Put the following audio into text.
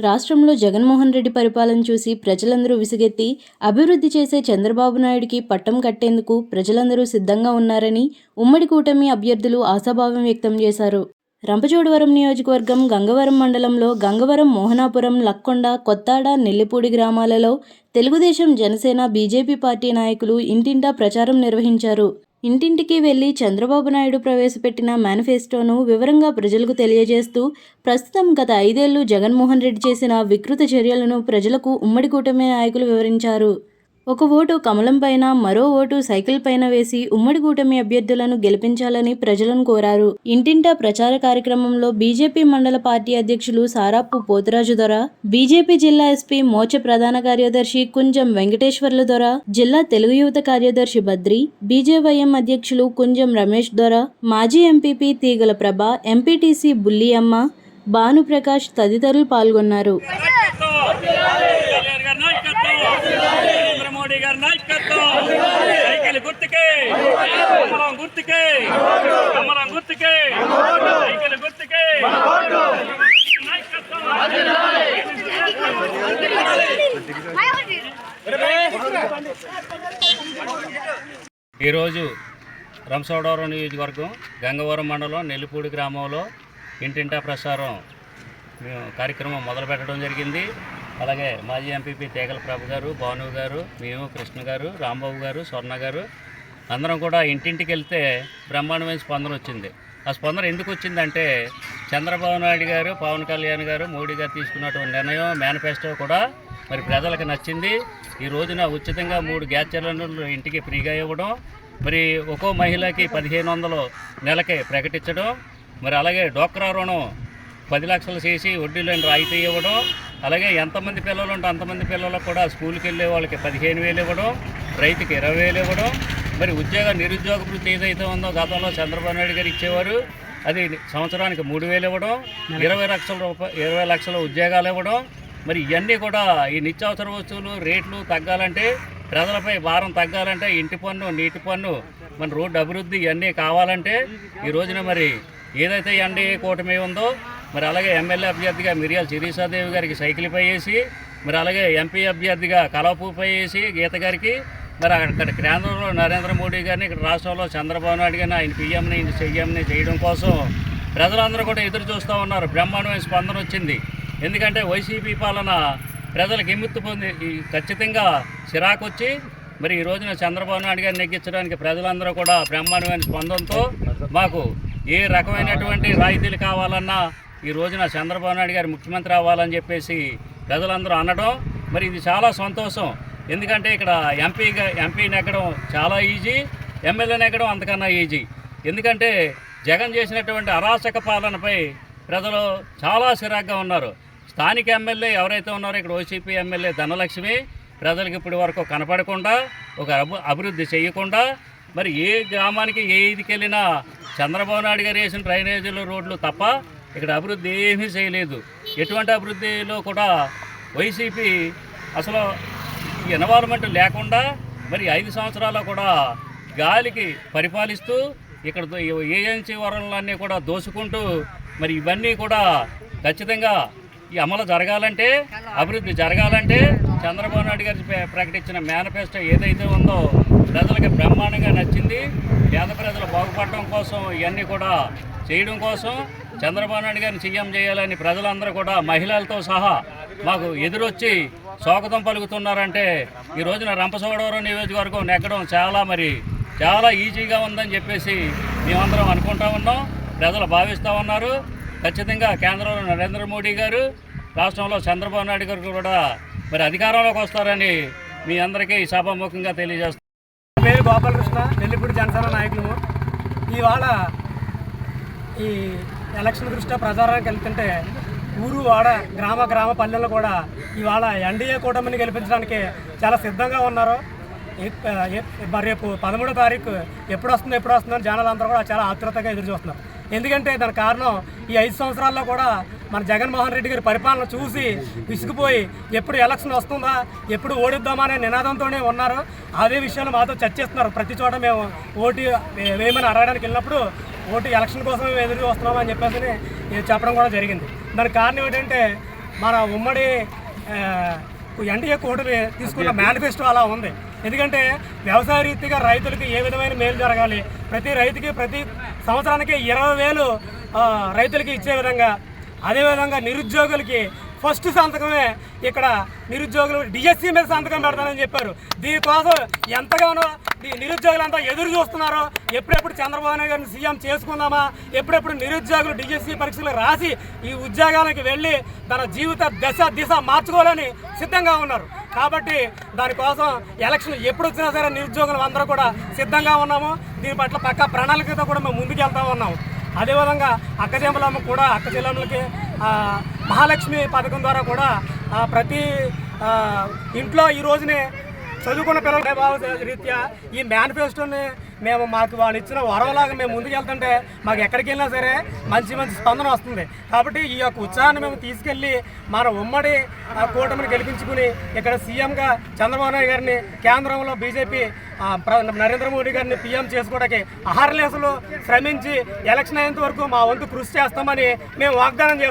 రాష్ట్రంలో జగన్మోహన్ రెడ్డి పరిపాలన చూసి ప్రజలందరూ విసుగెత్తి అభివృద్ధి చేసే చంద్రబాబు నాయుడికి పట్టం కట్టేందుకు ప్రజలందరూ సిద్ధంగా ఉన్నారని ఉమ్మడి కూటమి అభ్యర్థులు ఆశాభావం వ్యక్తం చేశారు. రంపచోడవరం నియోజకవర్గం గంగవరం మండలంలో గంగవరం మోహనాపురం లక్కొండ కొత్తాడ నెల్లిపూడి గ్రామాలలో తెలుగుదేశం జనసేన బీజేపీ పార్టీ నాయకులు ఇంటింటా ప్రచారం నిర్వహించారు. ఇంటింటికి వెళ్ళి చంద్రబాబు నాయుడు ప్రవేశపెట్టిన మేనిఫెస్టోను వివరంగా ప్రజలకు తెలియజేస్తూ ప్రస్తుతం గత ఐదేళ్ళు జగన్మోహన్ రెడ్డి చేసిన వికృత చర్యలను ప్రజలకు ఉమ్మడి కూటమి నాయకులు వివరించారు. ఒక ఓటు కమలం పైన మరో ఓటు సైకిల్ పైన వేసి ఉమ్మడి కూటమి అభ్యర్థులను గెలిపించాలని ప్రజలను కోరారు. ఇంటింటా ప్రచార కార్యక్రమంలో బీజేపీ మండల పార్టీ అధ్యక్షులు సారాపు పోతురాజు దొర బీజేపీ జిల్లా ఎస్పీ మోచ ప్రధాన కార్యదర్శి కుంజం వెంకటేశ్వర్ల దొర జిల్లా తెలుగు యువత కార్యదర్శి బద్రి బీజేవైఎం అధ్యక్షులు కుంజం రమేష్ దొర మాజీ ఎంపీపీ తీగల ప్రభ ఎంపీటీసీ బుల్లియమ్మ భానుప్రకాష్ తదితరులు పాల్గొన్నారు. గారి నాయకత్వం మోడీ గారి నాయకత్వం. సైకిల్ గుర్తుకే. కమలం గుర్తుకే. కమలం గుర్తుకే. సైకిల్ గుర్తుకే. ఈరోజు రంసోడవరం నియోజకవర్గం గంగవరం మండలం నెల్లిపూడి గ్రామంలో ఇంటింటా ప్రసారం మేము కార్యక్రమం మొదలుపెట్టడం జరిగింది. అలాగే మాజీ ఎంపీపీ తేగల ప్రభు గారు భాను గారు మేము కృష్ణ గారు రాంబాబు గారు స్వర్ణ గారు అందరం కూడా ఇంటింటికి వెళ్తే బ్రహ్మాండమైన స్పందన వచ్చింది. ఆ స్పందన ఎందుకు వచ్చిందంటే చంద్రబాబు నాయుడు గారు పవన్ కళ్యాణ్ గారు మోడీ గారు తీసుకున్నటువంటి నిర్ణయం మేనిఫెస్టో కూడా మరి ప్రజలకు నచ్చింది. ఈ రోజున ఉచితంగా మూడు గ్యాస్ సిలిండర్లు ఇంటికి ఫ్రీగా ఇవ్వడం మరి ఒక్కో మహిళకి పదిహేను వందలు నెలకి ప్రకటించడం మరి అలాగే డోక్రా రుణం పది లక్షలు చేసి వడ్డీలను రాయితీ ఇవ్వడం అలాగే ఎంతమంది పిల్లలు ఉంటే అంతమంది పిల్లలకు కూడా స్కూల్కి వెళ్ళే వాళ్ళకి పదిహేను వేలు ఇవ్వడం రైతుకి ఇరవై వేలు ఇవ్వడం మరి ఉద్యోగ నిరుద్యోగ వృత్తి ఏదైతే ఉందో గతంలో చంద్రబాబు నాయుడు గారు ఇచ్చేవారు అది సంవత్సరానికి మూడు వేలు ఇవ్వడం ఇరవై లక్షల రూపాయ ఇరవై లక్షల ఉద్యోగాలు ఇవ్వడం మరి ఇవన్నీ కూడా ఈ నిత్యావసర వస్తువులు రేట్లు తగ్గాలంటే ప్రజలపై భారం తగ్గాలంటే ఇంటి పన్ను నీటి పన్ను మన రోడ్డు అభివృద్ధి ఇవన్నీ కావాలంటే ఈ రోజున మరి ఏదైతే ఎన్డీఏ కూటమి ఉందో మరి అలాగే ఎమ్మెల్యే అభ్యర్థిగా మిరియాల శిరీషాదేవి గారికి సైకిల్పై వేసి మరి అలాగే ఎంపీ అభ్యర్థిగా కలవపూపై వేసి గీత గారికి మరి అక్కడ కేంద్రంలో నరేంద్ర మోడీ గారిని ఇక్కడ రాష్ట్రంలో చంద్రబాబు నాయుడు గారిని ఆయన పీఎంని ఈయన సీఎంని చేయడం కోసం ప్రజలందరూ కూడా ఎదురు చూస్తూ ఉన్నారు. బ్రహ్మాండమైన స్పందన వచ్చింది. ఎందుకంటే వైసీపీ పాలన ప్రజలకు ఎమ్మెత్తు పొంది ఖచ్చితంగా చిరాకు వచ్చి మరి ఈ రోజున చంద్రబాబు నాయుడు గారిని నెగ్గించడానికి ప్రజలందరూ కూడా బ్రహ్మాండమైన స్పందనతో మాకు ఏ రకమైనటువంటి రాయితీలు కావాలన్నా ఈ రోజున చంద్రబాబు నాయుడు గారు ముఖ్యమంత్రి అవ్వాలని చెప్పేసి ప్రజలందరూ అనడం మరి ఇది చాలా సంతోషం. ఎందుకంటే ఇక్కడ ఎంపీగా ఎంపీ ఎక్కడం చాలా ఈజీ ఎమ్మెల్యేని ఎక్కడం అంతకన్నా ఈజీ. ఎందుకంటే జగన్ చేసినటువంటి అరాచక పాలనపై ప్రజలు చాలా చిరాగ్గా ఉన్నారు. స్థానిక ఎమ్మెల్యే ఎవరైతే ఉన్నారో ఇక్కడ ఓసీపీ ఎమ్మెల్యే ధనలక్ష్మి ప్రజలకు ఇప్పటి వరకు కనపడకుండా ఒక అభివృద్ధి చేయకుండా మరి ఏ గ్రామానికి ఏ ఇదికి వెళ్ళినా చంద్రబాబు నాయుడు గారు వేసిన డ్రైనేజీలు రోడ్లు తప్ప ఇక్కడ అభివృద్ధి ఏమీ చేయలేదు. ఎటువంటి అభివృద్ధిలో కూడా వైసీపీ అసలు ఈ లేకుండా మరి ఐదు సంవత్సరాలు కూడా గాలికి పరిపాలిస్తూ ఇక్కడ ఏజెన్సీ వనరులన్నీ కూడా దోసుకుంటూ మరి ఇవన్నీ కూడా ఖచ్చితంగా ఈ అమలు జరగాలంటే అభివృద్ధి జరగాలంటే చంద్రబాబు నాయుడు గారు ప్రకటించిన మేనిఫెస్టో ఏదైతే ఉందో ప్రజలకి బ్రహ్మాండంగా నచ్చింది పేద ప్రజలు బాగుపడడం కోసం ఇవన్నీ కూడా చేయడం కోసం చంద్రబాబు నాయుడు గారిని సీఎం చేయాలని ప్రజలందరూ కూడా మహిళలతో సహా మాకు ఎదురొచ్చి స్వాగతం పలుకుతున్నారంటే ఈ రోజున రంపచోడవరం నియోజకవర్గం నెక్కడం చాలా మరి చాలా ఈజీగా ఉందని చెప్పేసి మేమందరం అనుకుంటా ఉన్నాం. ప్రజలు భావిస్తూ ఉన్నారు. ఖచ్చితంగా కేంద్రంలో నరేంద్ర మోడీ గారు రాష్ట్రంలో చంద్రబాబు నాయుడు గారు కూడా మరి అధికారంలోకి వస్తారని మీ అందరికీ సభాముఖంగా తెలియజేస్తాం పేరు గోపాలకృష్ణ నెల్లిపూడి జనసేన నాయకులు. ఇవాళ ఈ ఎలక్షన్ దృష్ట్యా ప్రచారానికి వెళ్తుంటే ఊరు వాడ గ్రామ గ్రామ పల్లెల్లో కూడా ఇవాళ ఎన్డీఏ కూటమిని గెలిపించడానికి చాలా సిద్ధంగా ఉన్నారు. రేపు పదమూడో తారీఖు ఎప్పుడు వస్తుంది ఎప్పుడు వస్తుందని జనాలందరూ కూడా చాలా ఆతృతగా ఎదురు చూస్తున్నారు. ఎందుకంటే దాని కారణం ఈ ఐదు సంవత్సరాల్లో కూడా మన జగన్మోహన్ రెడ్డి గారి పరిపాలన చూసి విసిగిపోయి ఎప్పుడు ఎలక్షన్ వస్తుందా ఎప్పుడు ఓడిద్దామా అనే నినాదంతోనే ఉన్నారు. అదే విషయాలు మాతో చర్చిస్తున్నారు. ప్రతి చోట మేము ఓటు వేయమని అడగడానికి వెళ్ళినప్పుడు ఓటు ఎలక్షన్ కోసం మేము ఎదురు వస్తున్నామని చెప్పేసి చెప్పడం కూడా జరిగింది. దానికి కారణం ఏంటంటే మన ఉమ్మడి ఎన్డీఏ కూటమి తీసుకున్న మేనిఫెస్టో అలా ఉంది. ఎందుకంటే వ్యవసాయ రీతిగా రైతులకి ఏ విధమైన మేలు జరగాలి? ప్రతి రైతుకి ప్రతి సంవత్సరానికి ఇరవై వేలు రైతులకి ఇచ్చే విధంగా అదేవిధంగా నిరుద్యోగులకి ఫస్ట్ సంతకమే ఇక్కడ నిరుద్యోగులు డిఎస్సి మీద సంతకం పెడతానని చెప్పారు. దీనికోసం ఎంతగానో నిరుద్యోగులంతా ఎదురు చూస్తున్నారో. ఎప్పుడెప్పుడు చంద్రబాబు నాయుడు గారిని సీఎం చేసుకుందామా? ఎప్పుడెప్పుడు నిరుద్యోగులు డిఎస్సి పరీక్షలు రాసి ఈ ఉద్యోగానికి వెళ్ళి తన జీవిత దశ దిశ మార్చుకోవాలని సిద్ధంగా ఉన్నారు. కాబట్టి దానికోసం ఎలక్షన్ ఎప్పుడు వచ్చినా సరే నిరుద్యోగులు అందరూ కూడా సిద్ధంగా ఉన్నాము. దీని పట్ల పక్క ప్రణాళికతో కూడా మేము ముందుకెళ్తా ఉన్నాము. అదేవిధంగా అక్క చెంబలమ్మ కూడా అక్క చెల్లెమ్మలకి మహాలక్ష్మి పథకం ద్వారా కూడా ప్రతి ఇంట్లో ఈ రోజునే చదువుకున్న పిల్లల భావ రీత్యా ఈ మేనిఫెస్టోని మేము మాకు వాళ్ళు ఇచ్చిన వరవలాగా మేము ముందుకు వెళ్తుంటే మాకు ఎక్కడికి వెళ్ళినా సరే మంచి మంచి స్పందన వస్తుంది. కాబట్టి ఈ యొక్క ఉత్సాహాన్ని మేము తీసుకెళ్ళి మన ఉమ్మడి ఆ, కూటమిని గెలిపించుకుని ఇక్కడ సీఎంగా చంద్రబాబు నాయుడు గారిని కేంద్రంలో బీజేపీ నరేంద్ర మోడీ గారిని పీఎం చేసుకోవడానికి అహర్లేసలు శ్రమించి ఎలక్షన్ అయ్యేంత వరకు మా వంతు కృషి చేస్తామని మేము వాగ్దానం చేస్తాం